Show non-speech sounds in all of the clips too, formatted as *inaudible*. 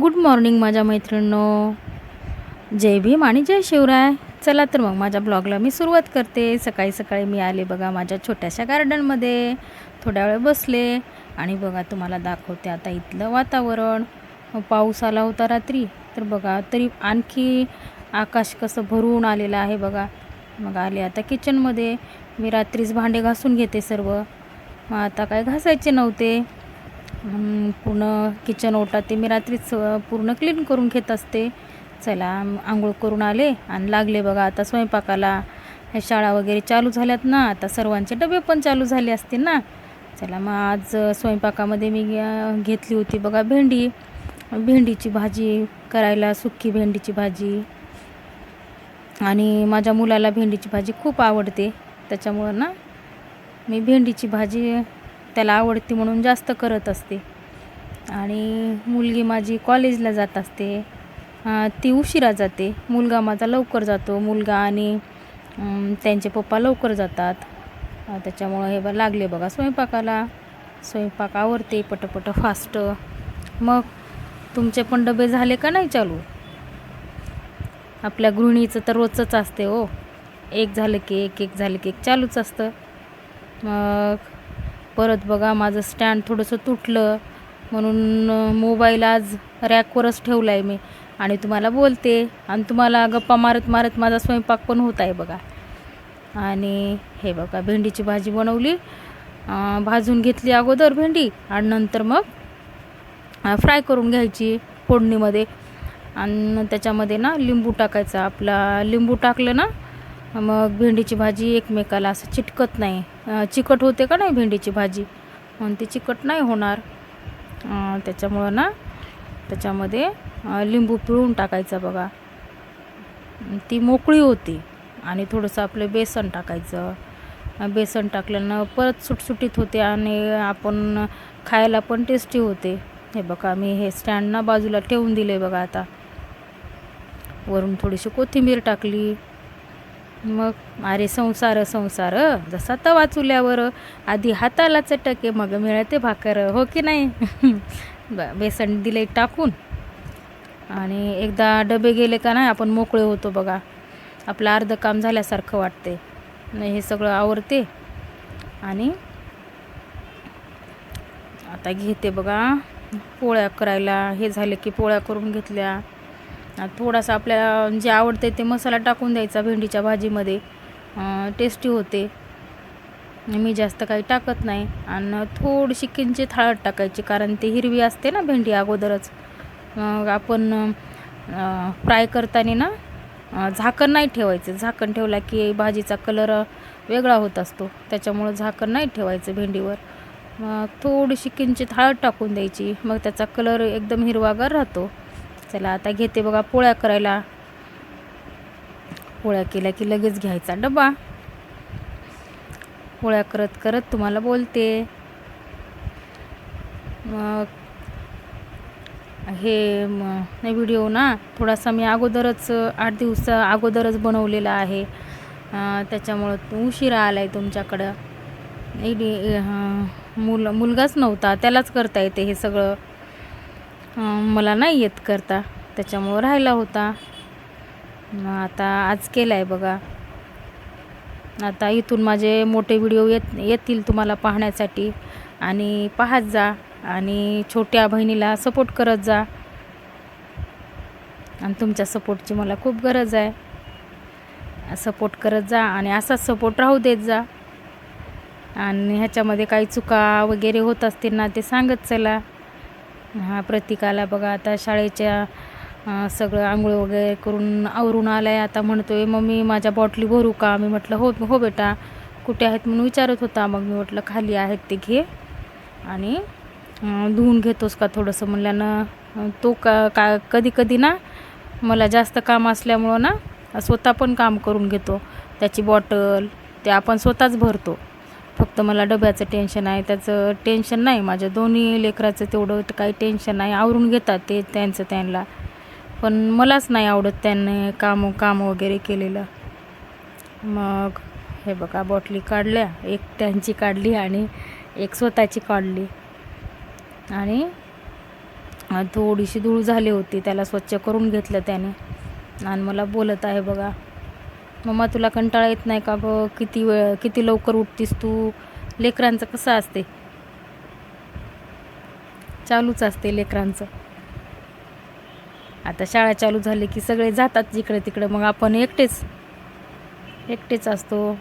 Good morning माझ्या मैत्रिणींनो. जय भीम आणि जय शिवराय. चला तर मग माझ्या ब्लॉगला मी सुरुवात करते. सकाळी सकाळी मी आले बघा माझ्या छोट्याशा गार्डनमध्ये थोड्या वेळ बसले आणि बघा तुम्हाला दाखवते आता इथलं वातावरण. पाऊस आला होता रात्री तर बघा तरी आणखी आकाश कसं भरून आलेलं आहे बघा. मग आले आता किचनमध्ये मी रात्रीच भांडे घासून घेते सर्व. मग आता काय घासायचे नव्हते. पूर्ण किचन ओटा ते मी रात्रीच पूर्ण क्लीन करून घेत असते. चला आंघोळ करून आले आणि लागले बघा आता स्वयंपाकाला. ह्या शाळा वगैरे चालू झाल्यात ना आता सर्वांचे डबे पण चालू झाले असतील ना. चला मग आज स्वयंपाकामध्ये मी घेतली होती बघा भेंडी. भेंडीची भाजी करायला सुक्की भेंडीची भाजी. आणि माझ्या मुलाला भेंडीची भाजी खूप आवडते. त्याच्यामुळं ना मी भेंडीची भाजी त्याला आवडते म्हणून जास्त करत असते. आणि मुलगी माझी कॉलेजला जात असते. ती उशिरा जाते. मुलगा माझा लवकर जातो. मुलगा आणि त्यांचे पप्पा लवकर जातात. त्याच्यामुळं हे बा लागले बघा स्वयंपाकाला. स्वयंपाक आवडते पटपट फास्ट. मग तुमचे पण डबे झाले का नाही चालू? आपल्या गृहिणीचं तर रोजच असते हो. एक झालं की एक एक झालं की एक चालूच असतं. मग परत बघा माझं स्टँड थोडंसं तुटलं. म्हणून मोबाईल आज रॅकवरच ठेवला आहे मी. आणि तुम्हाला बोलते आणि तुम्हाला गप्पा मारत मारत माझा स्वयंपाक पण होत आहे बघा. आणि हे बघा भेंडीची भाजी बनवली. भाजून घेतली अगोदर भेंडी आणि नंतर मग फ्राय करून घ्यायची फोडणीमध्ये. आणि त्याच्यामध्ये ना लिंबू टाकायचा. आपला लिंबू टाकलं ना मग भेंडीची भाजी एकमेकाला असं चिटकत नाही. चिकट होते का नाही भेंडीची भाजी? म्हणून ती चिकट नाही होणार. त्याच्यामुळं ना त्याच्यामध्ये लिंबू पिळून टाकायचा बघा. ती मोकळी होती आणि थोडंसं आपलं बेसन टाकायचं. बेसन टाकल्यानं परत सुटसुटीत होते आणि आपण खायला पण टेस्टी होते. हे बघा मी हे स्टँड ना बाजूला ठेवून दिले बघा आता. वरून थोडीशी कोथिंबीर टाकली. मग अरे संसार संसार जसा तवा चुल्यावर आधी हाताला चटके मग मिळते भाकर हो की नाही? *laughs* ब बेसन दिले टाकून. आणि एकदा डबे गेले का नाही आपण मोकळे होतो बघा. आपलं अर्धं काम झाल्यासारखं वाटते नाही हे सगळं आवडते आणि आता घेते बघा. पोळ्या करायला हे झाले की पोळ्या करून घेतल्या. थोडासा आपल्याला जे आवडते ते मसाला टाकून द्यायचा भेंडीच्या भाजीमध्ये. टेस्टी होते. मी जास्त काही टाकत नाही. आणि थोडीशी किंचित हळद टाकायची कारण ते हिरवी असते ना भेंडी अगोदरच. मग आपण फ्राय करताना ना झाकण नाही ठेवायचं. झाकण ठेवला की भाजीचा कलर वेगळा होत असतो. त्याच्यामुळं झाकण नाही ठेवायचं भेंडीवर. मग थोडीशी किंचित हळद टाकून द्यायची. मग त्याचा कलर एकदम हिरवागार राहतो. चला आता घेते बघा पोळ्या करायला. पोळ्या केल्या की लगेच घ्यायचा डबा. पोळ्या करत करत तुम्हाला बोलते. मग हे व्हिडिओ ना थोडासा मी अगोदरच आठ दिवसा अगोदरच बनवलेला आहे. त्याच्यामुळं उशिरा आला आहे तुमच्याकडं इडी मुल मुलगाच नव्हता त्यालाच करता येते हे सगळं. मला नाही येत करता. त्याच्यामुळं राहिला होता. मग आता आज केला आहे बघा. आता इथून माझे मोठे व्हिडिओ येत येतील तुम्हाला पाहण्यासाठी. आणि पाहत जा. आणि छोट्या बहिणीला सपोर्ट करत जा. आणि तुमच्या सपोर्टची मला खूप गरज आहे. सपोर्ट करत जा आणि असाच सपोर्ट राहू देत जा. आणि ह्याच्यामध्ये काही चुका वगैरे होत असतील ना ते सांगत चला. हा प्रतिकाला बघा आता शाळेच्या सगळं आंघोळ वगैरे करून आवरून आलं आहे आता म्हणतो आहे मम्मी माझ्या बॉटली भरू का? मी म्हटलं हो हो बेटा. कुठे आहेत? म्हणून विचारत होता. मग मी म्हटलं खाली आहेत ते घे आणि धुवून घेतोस का थोडंसं? म्हणल्यानं तो का का कधी कधी ना मला जास्त काम असल्यामुळं ना स्वतः पण काम करून घेतो. त्याची बॉटल ते आपण स्वतःच भरतो. फक्त मला डब्याचं टेन्शन आहे त्याचं टेन्शन नाही माझ्या दोन्ही लेकराचं तेवढं काही टेन्शन नाही. आवरून घेतात ते त्यांचं त्यांना. पण मलाच नाही आवडत त्यांनी काम काम वगैरे केलेलं. मग हे बघा बॉटली काढल्या एक त्यांची काढली आणि एक स्वतःची काढली. आणि थोडीशी धूळ झाली होती त्याला स्वच्छ करून घेतलं त्याने. आणि मला बोलत आहे बघा मम्मा तुला कंटाळा येत नाही का गं? किती वेळ किती लवकर उठतीस तू? लेकरांचं कसं असते? चालूच असते लेकरांचं. आता शाळा चालू झाली की सगळे जातात जिकडे तिकडे मग आपण एकटेच एकटेच असतो.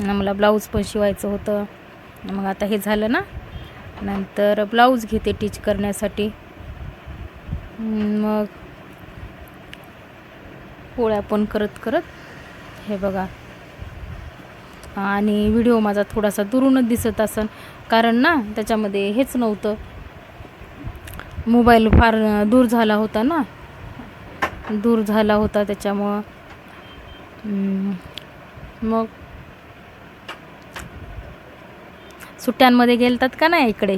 मला ब्लाऊज पण शिवायचं होतं. मग आता हे झालं ना? नंतर ब्लाऊज घेते टीच करण्यासाठी. मग पोळ्या पण करत करत हे बघा. आणि व्हिडिओ माझा थोडासा दुरूनच दिसत असन. कारण ना त्याच्यामध्ये हेच नव्हतं. मोबाईल फार दूर झाला होता ना. दूर झाला होता त्याच्यामुळं. मग? सुट्ट्यांमध्ये गेलतात का नाही इकडे?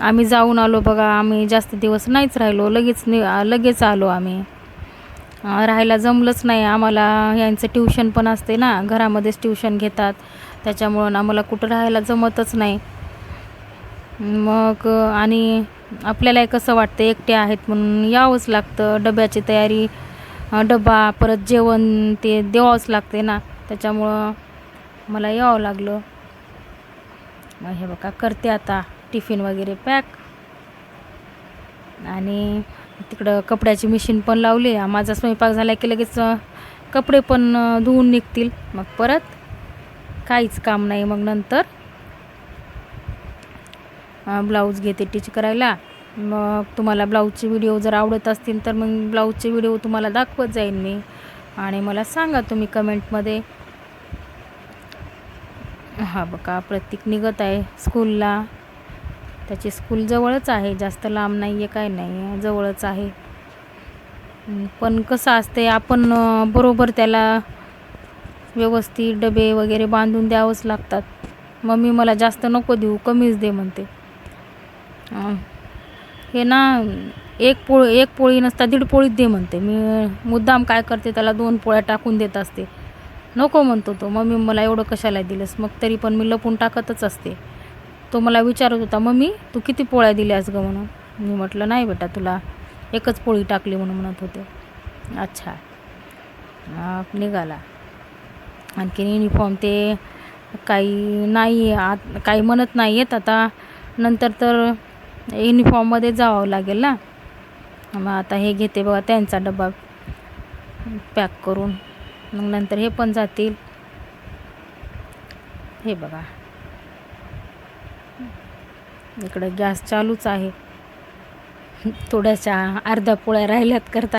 आम्ही जाऊन आलो बघा. आम्ही जास्त दिवस नाहीच राहिलो. लगेच नि लगेच आलो आम्ही. राहायला जमलंच नाही. आम्हाला यांचं ट्युशन पण असते ना घरामध्येच ट्युशन घेतात. त्याच्यामुळं आम्हाला कुठं राहायला जमतच नाही. मग आणि आपल्याला कसं वाटतं एकटे आहेत म्हणून यावंच लागतं. डब्याची तयारी डबा परत जेवण ते द्यावंच लागते ना. त्याच्यामुळं मला यावं लागलं. मग हे बघा करते आता टिफिन वगैरे पॅक. आणि तिकडं कपड्याची मशीन पण लावली. माझा स्वयंपाक झाला की लगेच कपडे पण धुवून निघतील. मग परत काहीच काम नाही. मग नंतर ब्लाऊज घेते टीच करायला. मग तुम्हाला ब्लाऊजचे व्हिडिओ जर आवडत असतील तर मग ब्लाऊजचे व्हिडिओ तुम्हाला दाखवत जाईन मी. आणि मला सांगा तुम्ही कमेंटमध्ये हा बघा प्रतीक निघत आहे स्कूलला त्याची स्कूल जवळच आहे. जास्त लांब नाही आहे काय नाही आहे जवळच आहे. पण कसं असते आपण बरोबर त्याला व्यवस्थित डबे वगैरे बांधून द्यावंच लागतात. मम्मी मला जास्त नको देऊ कमीच दे म्हणते. हे ना एक पोळी एक पोळी नसता दीड पोळीच दे म्हणते. मी मुद्दाम काय करते त्याला दोन पोळ्या टाकून देत असते. नको म्हणतो तो. मम्मी मला एवढं कशाला दिलंस? मग तरी पण मी लपून टाकतच असते. तो मला विचारत होता मम्मी तू किती पोळ्या दिल्यास गं? म्हणून. मी म्हटलं नाही बेटा तुला एकच पोळी टाकली म्हणून म्हणत होते. अच्छा. मग निघाला. आणखीन युनिफॉर्म ते काही नाही आत काही म्हणत नाही आहेत आता. नंतर तर युनिफॉर्ममध्ये जावं लागेल ना. मग आता हे घेते बघा त्यांचा डबा पॅक करून. मग नंतर हे पण जातील. हे बघा. इकडं गॅस चालूच आहे. थोड्याशा अर्ध्या पोळ्या राहिल्यात करता